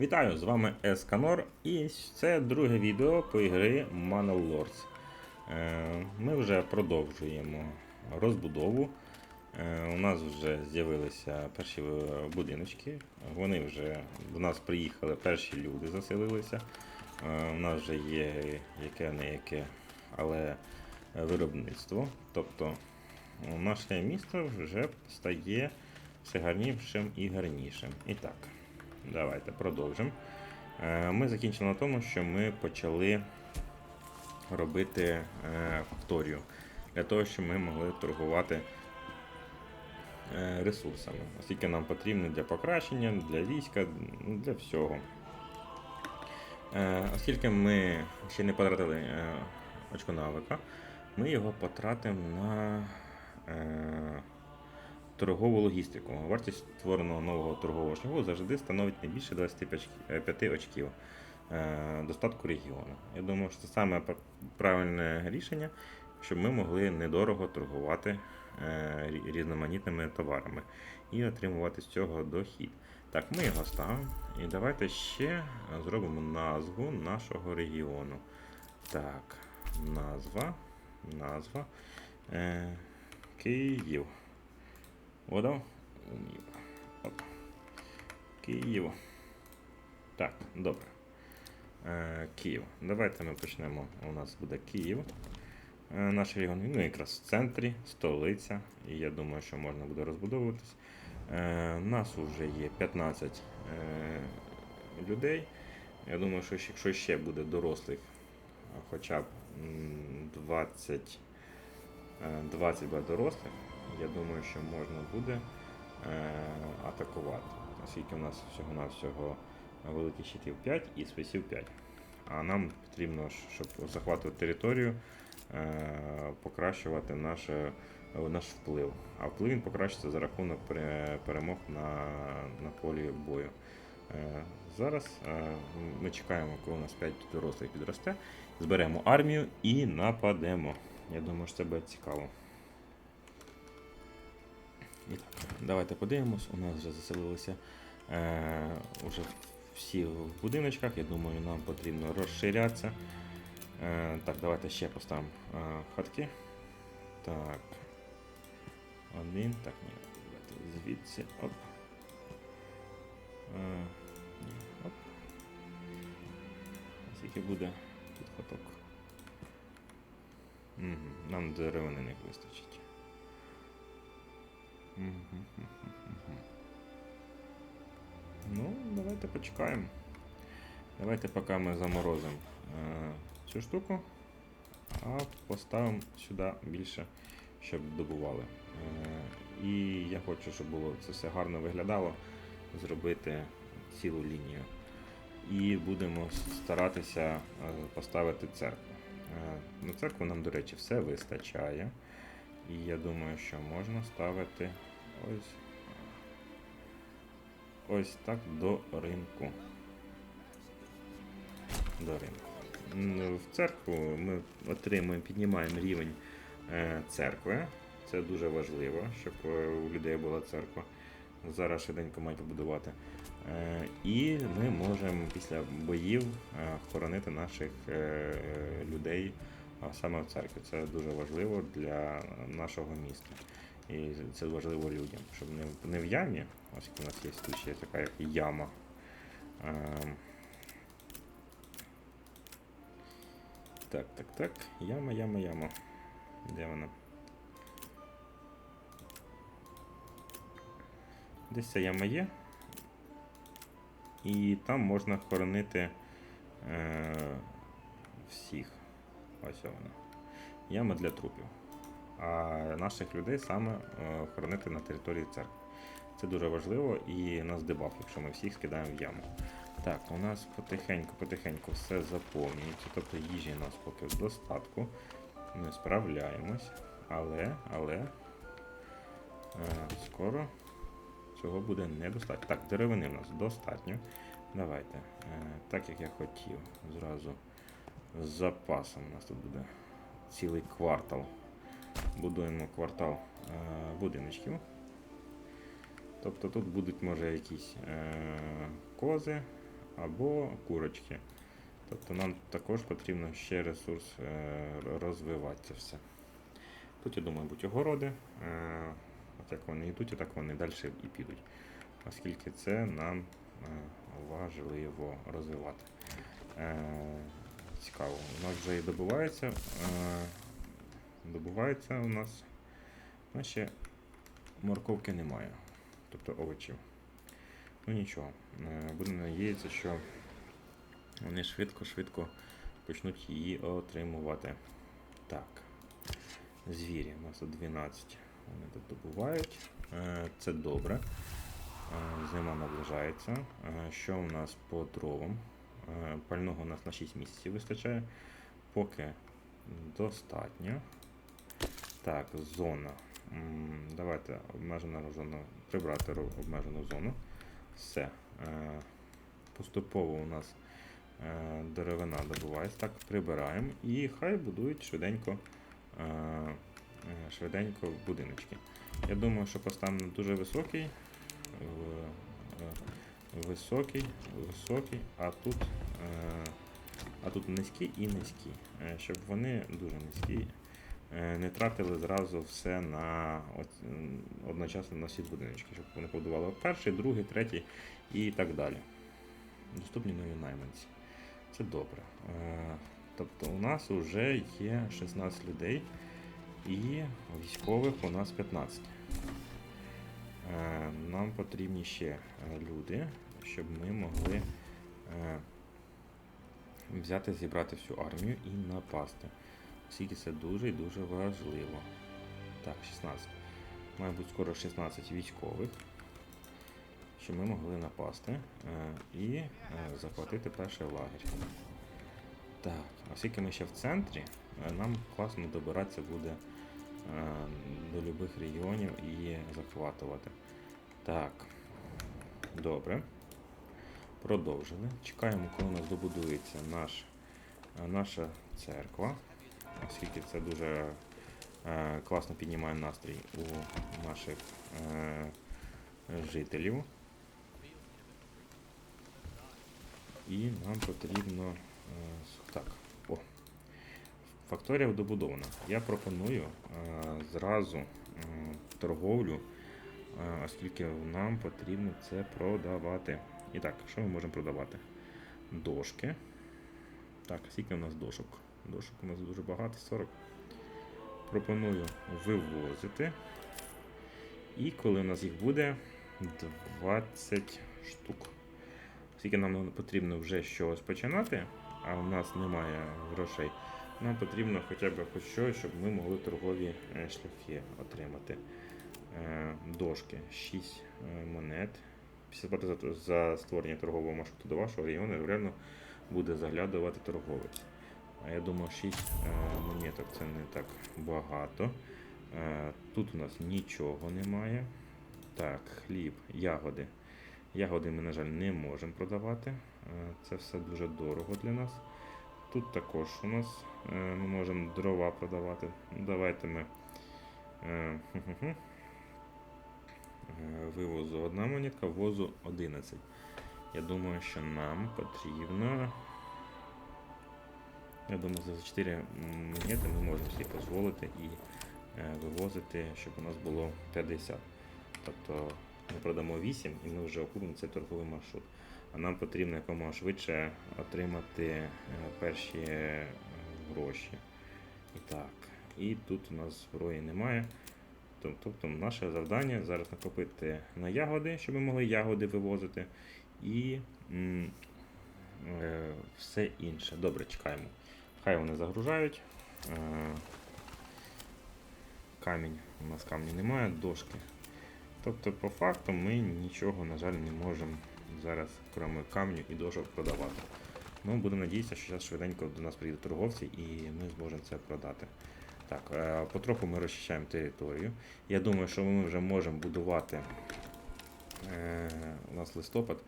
Вітаю, з вами Есканор і це друге відео по ігри Manor Lords. Е, Ми вже продовжуємо розбудову. Е, У нас вже з'явилися перші будиночки. Вони вже до нас приїхали, перші люди заселилися. Е, У нас вже є яке не яке, але виробництво. Тобто наше місто вже стає все гарнішим і гарнішим. І так. Давайте продовжимо. Е, Ми закінчили на тому, що ми почали робити е, факторію для того, щоб ми могли торгувати е, ресурсами, оскільки нам потрібно для покращення, для війська, для всього. Оскільки ми ще не потратили очко навика, ми його потратимо на торгову логістику. Вартість створеного нового торгового шляху завжди становить не більше 25 очків е, достатку регіону. Я думаю, що це саме правильне рішення, щоб ми могли недорого торгувати е, різноманітними товарами і отримувати з цього дохід. Так, ми його ставимо. І давайте ще зробимо назву нашого регіону. Так, назва. Назва. Е, Київ. Вода. Київ. Так, добре. Е, Київ. Давайте ми почнемо. У нас буде Київ. Е, наш регіон. Він якраз в центрі, столиця. І я думаю, що можна буде розбудовуватись. Е, нас вже є 15 е, людей. Я думаю, що якщо ще буде дорослих, хоча б 20, е, 20 буде дорослих, я думаю, що можна буде е, атакувати. Оскільки у нас всього-навсього великих щитів 5 і списів 5. А нам потрібно, щоб захватувати територію, е, покращувати наше, наш вплив. А вплив він покращиться за рахунок перемог на, на полі бою. Е, Зараз ми чекаємо, коли у нас 5 дорослих підросте, зберемо армію і нападемо. Я думаю, що це буде цікаво. Давайте подивимось. У нас вже заселилися е, уже всі в будиночках. Я думаю, нам потрібно розширятися. Е, так, давайте ще поставимо е, хатки. Так. Один. Так, ні. Давайте звідси. Оп. Е, оп. Скільки буде тут хаток? Угу. Нам деревини не вистачить. Ну, давайте почекаємо. Давайте поки ми заморозимо е, цю штуку, а поставимо сюди більше, щоб добували. Е, і я хочу, щоб було це все гарно виглядало, зробити цілу лінію. І будемо старатися е, поставити церкву. На церкву нам, до речі, все вистачає. І я думаю, що можна ставити ось, ось так до ринку. До ринку. В церкву ми отримуємо, піднімаємо рівень е, церкви. Це дуже важливо, щоб е, у людей була церква. Зараз швиденько мають побудувати. Е, І ми можемо після боїв хоронити наших людей саме в церкві. Це дуже важливо для нашого міста. І це важливо людям, щоб не, не в ямі, оскільки у нас є тут ще така як яма. Ем. Так, так, так. Яма, яма, яма. Де вона? Десь ця яма є. І там можна хоронити е, всіх. Ось вона. Яма для трупів. А наших людей саме е, хоронити на території церкви. Це дуже важливо і нас дебаф, якщо ми всіх скидаємо в яму. Так, у нас потихеньку-потихеньку все заповнюється, тобто їжі у нас поки в достатку. Ми справляємось, але, але е, скоро цього буде недостатньо. Так, деревини у нас достатньо. Давайте, е, так як я хотів, зразу з запасом у нас тут буде цілий квартал. Будуємо квартал е, будиночків. Тобто тут будуть, може, якісь е, кози, або курочки. Тобто нам також потрібно ще ресурс е, розвивати це все. Тут, я думаю, будуть огороди. От як вони йдуть, так вони далі і підуть. Оскільки це нам важливо розвивати. Цікаво. У нас вже і добувається. Добувається у нас. Ну, ще морковки немає. Тобто овочів. Ну нічого. е, Будемо надіятися, що вони швидко-швидко почнуть її отримувати. Так. Звірі. У нас тут 12. Вони тут добувають. Е, Це добре. Е, Зима наближається. Що у нас по дровам? Пального у нас на 6 місяців вистачає. Поки достатньо. Так, зона. Давайте обмежена зона. Прибрати обмежену зону. Все. Е, Поступово у нас е, деревина добувається. Так, прибираємо. І хай будують швиденько, е, швиденько будиночки. Я думаю, що поставимо дуже високий. Високий, високий, а тут, а тут низький і низький. Щоб вони дуже низькі, не тратили зразу все на одночасно на всі будиночки, щоб вони побудували перший, другий, третій і так далі. Доступні нові найманці. Це добре. Е, Тобто у нас вже є 16 людей і військових у нас 15. Е, Нам потрібні ще е, люди, щоб ми могли е, взяти, зібрати всю армію і напасти. Оскільки це дуже і дуже важливо. Так, 16. Має бути скоро 16 військових, щоб ми могли напасти е, і е, захватити перший лагерь. Так, оскільки ми ще в центрі, е, нам класно добиратися буде до любих регіонів і захватувати. Так, добре. Продовжили. Чекаємо, коли у нас добудується наш, наша церква, оскільки це дуже е, класно піднімає настрій у наших е, жителів. І нам потрібно. е, Так, о. Факторія добудована. Я пропоную зразу торговлю, оскільки нам потрібно це продавати. І так, що ми можемо продавати? Дошки. Так, скільки у нас дошок? Дошок у нас дуже багато, 40. Пропоную вивозити. І коли у нас їх буде 20 штук. Оскільки нам потрібно вже чогось починати, а у нас немає грошей, нам потрібно хоча б хоч щось, щоб ми могли торгові е, шляхи отримати. Е, Дошки 6 монет. Після за, створення торгового маршруту до вашого регіону реально буде заглядувати торговець. А я думаю, 6 монеток це не так багато. Е, Тут у нас нічого немає. Так, хліб, ягоди. Ягоди ми, на жаль, не можемо продавати. Е, Це все дуже дорого для нас. Тут також у нас е, ми можемо дрова продавати. Давайте ми е. Е, вивозу одна монетка, ввозу 11. Я думаю, що нам потрібно. Я думаю, за 4 монети ми можемо собі дозволити і е, вивозити, щоб у нас було 50. Тобто ми продамо 8 і ми вже окупимо цей торговий маршрут. А нам потрібно якомога швидше отримати е, перші е, гроші. І так, і тут у нас зброї немає. Тобто наше завдання зараз накопити на ягоди, щоб ми могли ягоди вивозити. І все інше. Добре, чекаємо. Хай вони загружають. Е, камінь. У нас камня немає, дошки. Тобто, по факту, ми нічого, на жаль, не можемо зараз, крім камню і дошок, продавати. Ну, будемо надіятися, що зараз швиденько до нас приїдуть торговці і ми зможемо це продати. Так, е, потроху ми розчищаємо територію. Я думаю, що ми вже можемо будувати. Е, у нас листопад.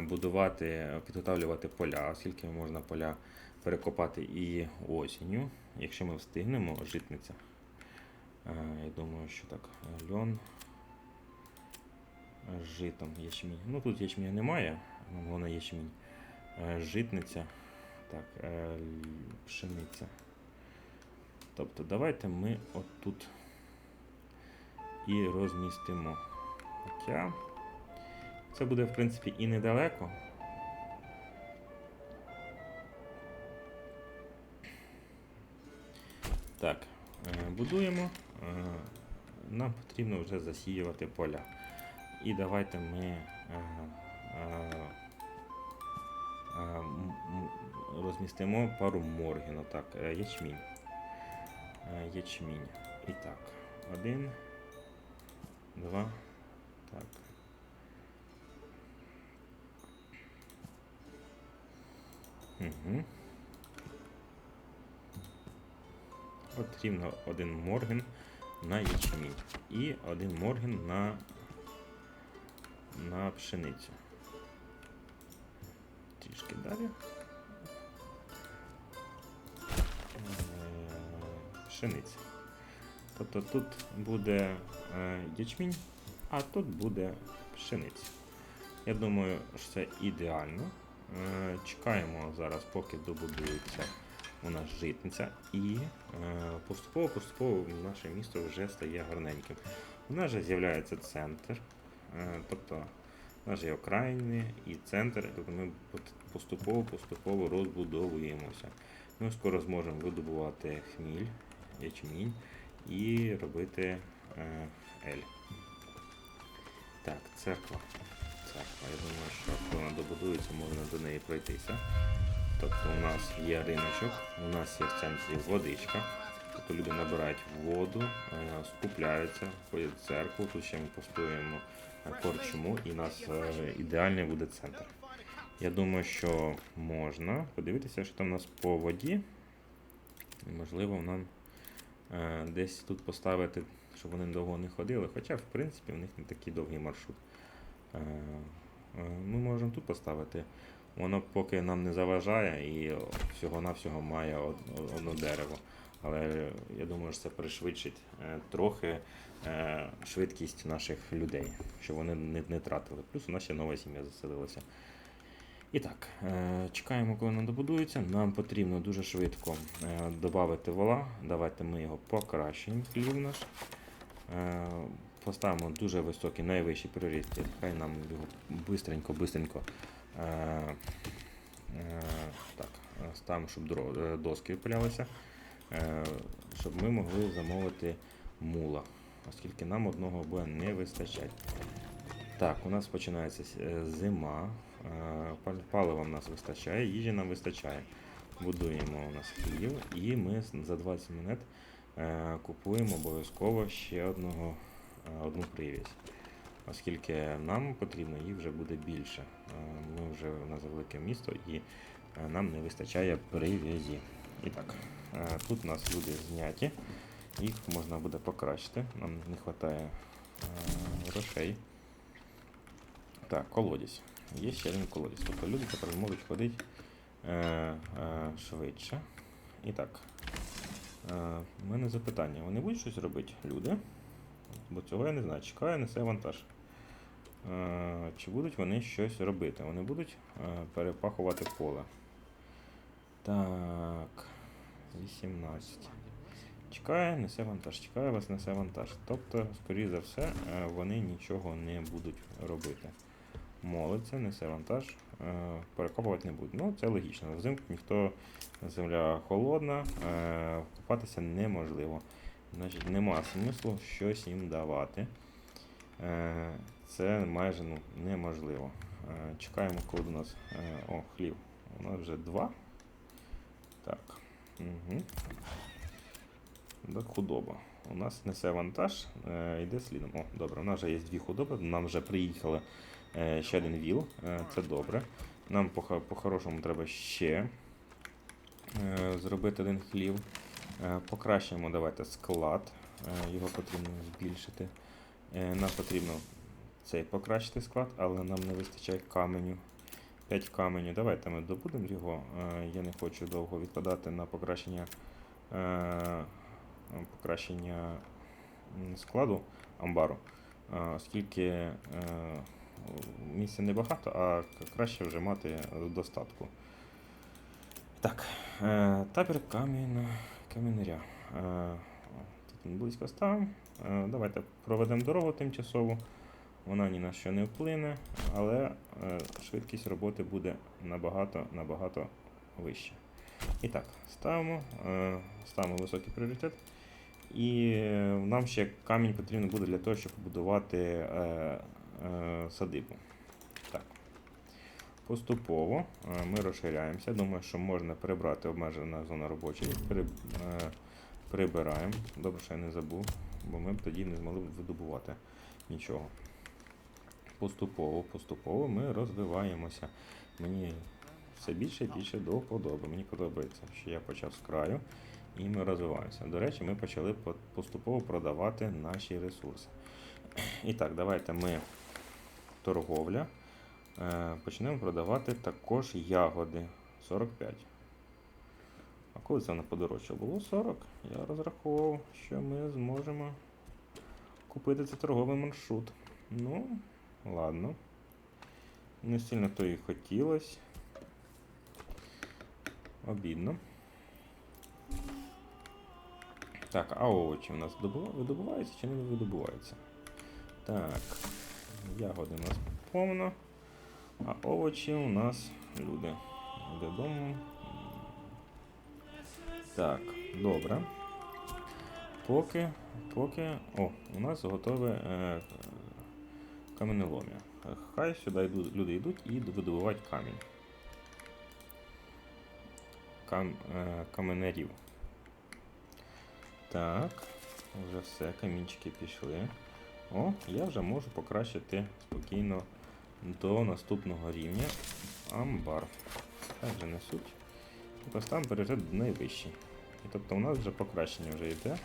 Будувати, підготовлювати поля, оскільки можна поля перекопати і осінню, якщо ми встигнемо, житниця. Е, Я думаю, що так, льон, житом, ячмінь. Ну тут ячменя немає, воно ячмінь. е, житниця. Так, е, пшениця. Тобто давайте ми отут і розмістимо. Хоча це буде, в принципі, і недалеко. Так, е, будуємо. Е, Нам потрібно вже засіювати поля. І давайте ми е, розмістимо пару моргінів. Так, ячмінь. Ячмінь. І так, один, два, так. Угу. От рівно один морген на ячмінь і один морген на, на пшеницю. Трішки далі. Е, Пшениця. Тобто тут буде е, ячмінь, а тут буде пшениця. Я думаю, що це ідеально. Е, Чекаємо зараз, поки добудується у нас житниця, і поступово-поступово наше місто вже стає гарненьким. У нас вже з'являється центр, е, тобто у нас є окраїни і центр, тобто ми поступово-поступово розбудовуємося. Ми скоро зможемо видобувати хміль, ячмінь і робити е, ель. Так, церква. Церква. Я думаю, що коли вона добудується, можна до неї пройтися. Тобто у нас є риночок, у нас є в центрі водичка. Тобто люди набирають воду, е, скупляються, ходять в церкву, тут ще ми постуємо корчму і у нас е, ідеальний буде центр. Я думаю, що можна подивитися, що там у нас по воді. Можливо, нам е, десь тут поставити, щоб вони довго не ходили. Хоча, в принципі, в них не такий довгий маршрут. Е, е, Ми можемо тут поставити. Воно поки нам не заважає і всього-навсього має од- одне дерево. Але я думаю, що це пришвидшить е, трохи е, швидкість наших людей, щоб вони не, не тратили. Плюс у нас ще нова сім'я заселилася. І так, е, чекаємо, коли нам добудується. Нам потрібно дуже швидко додати вола. Давайте ми його покращимо, хлів наш. Поставимо дуже високий, найвищий пріоритет. Хай нам його бистренько, бистренько е, так, е, ставимо, щоб е, доски випилялися, е, щоб ми могли замовити мула, оскільки нам одного буде не вистачать. Так, у нас починається е, зима. е, Палива в нас вистачає, їжі нам вистачає. Будуємо у нас хлів і ми за 20 монет е, купуємо обов'язково ще одного, е, одну привізь. Оскільки нам потрібно, їх вже буде більше. Е, Ми вже у нас велике місто і е, нам не вистачає привізі. І так, е, тут у нас люди зняті, їх можна буде покращити. Нам не вистачає грошей. Так, колодязь. Є ще один колодязь. Тобто люди тепер можуть ходити швидше. І так. У мене запитання. Вони будуть щось робити, люди? Бо цього я не знаю. Чекаю, несе вантаж. Е, чи будуть вони щось робити? Вони будуть е, перепахувати поле. Так. 18. Чекає, несе вантаж. Чекає вас, несе вантаж. Тобто, скоріше за все, е, вони нічого не будуть робити. Молиться, несе вантаж, перекопувати не будуть. Ну, це логічно. Взимку ніхто земля холодна, купатися неможливо. Значить, нема смислу щось їм давати. Е, Це майже ну, неможливо. Е, Чекаємо, коли у нас. е, О, хліб. У нас вже два. Так. Угу. Так, худоба. У нас несе вантаж, йде слідом. О, добре, у нас вже є дві худоби, нам вже приїхали ще один віл, це добре. Нам по- по-хорошому треба ще зробити один хлів. Е, Покращуємо давайте склад, е, його потрібно збільшити. Е, Нам потрібно цей покращити склад, але нам не вистачає каменю. 5 каменю. Давайте ми добудемо його. Я не хочу довго відкладати на покращення, покращення складу амбару, оскільки місця небагато, а краще вже мати достатку. Так, табір камінь, камінеря. Е, тут ми близько ставимо. Е, давайте проведемо дорогу тимчасову. Вона ні на що не вплине, але е, швидкість роботи буде набагато набагато вища. І так, ставимо, ставимо високий пріоритет. І нам ще камінь потрібен буде для того, щоб побудувати садибу. Поступово е, ми розширяємося. Думаю, що можна прибрати обмежена зона робоча. При, е, прибираємо. Добре, що я не забув, бо ми б тоді не змогли б видобувати нічого. Поступово, поступово ми розвиваємося. Мені все більше і більше до вподоби. Мені подобається, що я почав з краю і ми розвиваємося. До речі, ми почали поступово продавати наші ресурси. І так, давайте ми торговля. Е, Почнемо продавати також ягоди 45. А коли це воно подорожчало? Було 40. Я розраховував, що ми зможемо купити цей торговий маршрут. Ну, ладно. Не сильно то і хотілося. Обідно. Так, а овочі у нас видобуваються чи не видобуваються? Так, ягоди у нас повно, а овочі у нас люди. Додому. Так, добре. Поки, поки. О, у нас готове е, каменелом'я. Хай сюди йдуть, люди йдуть і видобувають камінь. Кам, е, каменерів. Так, вже все, камінчики пішли. О, я вже можу покращити спокійно до наступного рівня амбар. Хай вже несуть. І поставимо пріоритет найвищий. І тобто у нас вже покращення вже йде.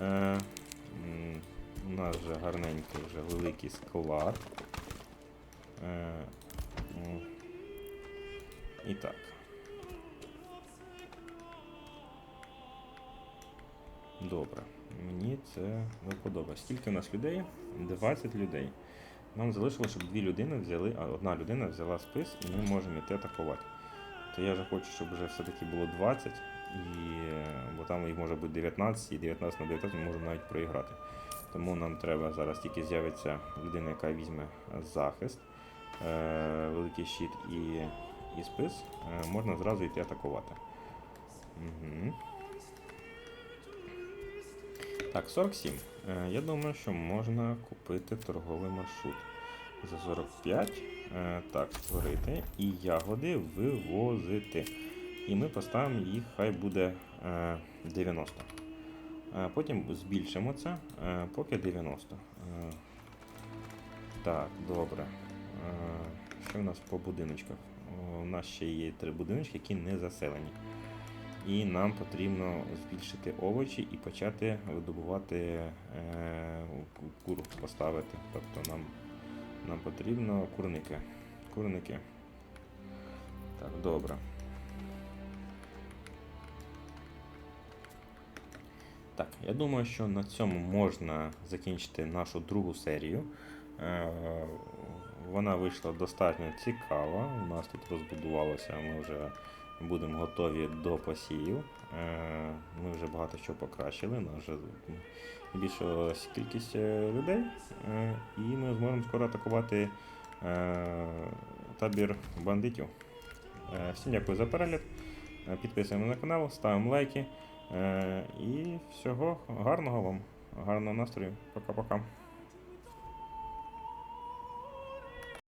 Е, у нас вже гарненький вже великий склад. Е, і так. Добре. Мені це не подобається. Скільки у нас людей? 20 людей. Нам залишилося, щоб дві людини взяли, а одна людина взяла спис і ми можемо йти атакувати. То я вже хочу, щоб вже все-таки було 20, і, бо там їх може бути 19, і 19 на 19 ми можемо навіть проіграти. Тому нам треба зараз тільки з'явиться людина, яка візьме захист, е, великий щит і, і спис, е, можна зразу йти атакувати. Угу. Так, 47. Е, Я думаю, що можна купити торговий маршрут. За 45. Е, Так, створити. І ягоди вивозити. І ми поставимо їх, хай буде е, 90. Е, Потім збільшимо це, поки 90. Е, Так, добре. Що в нас по будиночках? У нас ще є три будиночки, які не заселені. І нам потрібно збільшити овочі і почати видобувати е, ку- куру поставити. Тобто нам, нам потрібно курники. Курники. Так, добре. Так, я думаю, що на цьому можна закінчити нашу другу серію. Е, Вона вийшла достатньо цікава. У нас тут розбудувалося, ми вже будемо готові до посівів. Е, Ми вже багато що покращили. Нас вже збільшилась кількість е, людей, е, і ми зможемо скоро атакувати табір бандитів. Всім дякую за перегляд. Е, Підписуємо на канал, ставимо лайки. І всього гарного вам, гарного настрою. Пока-пока.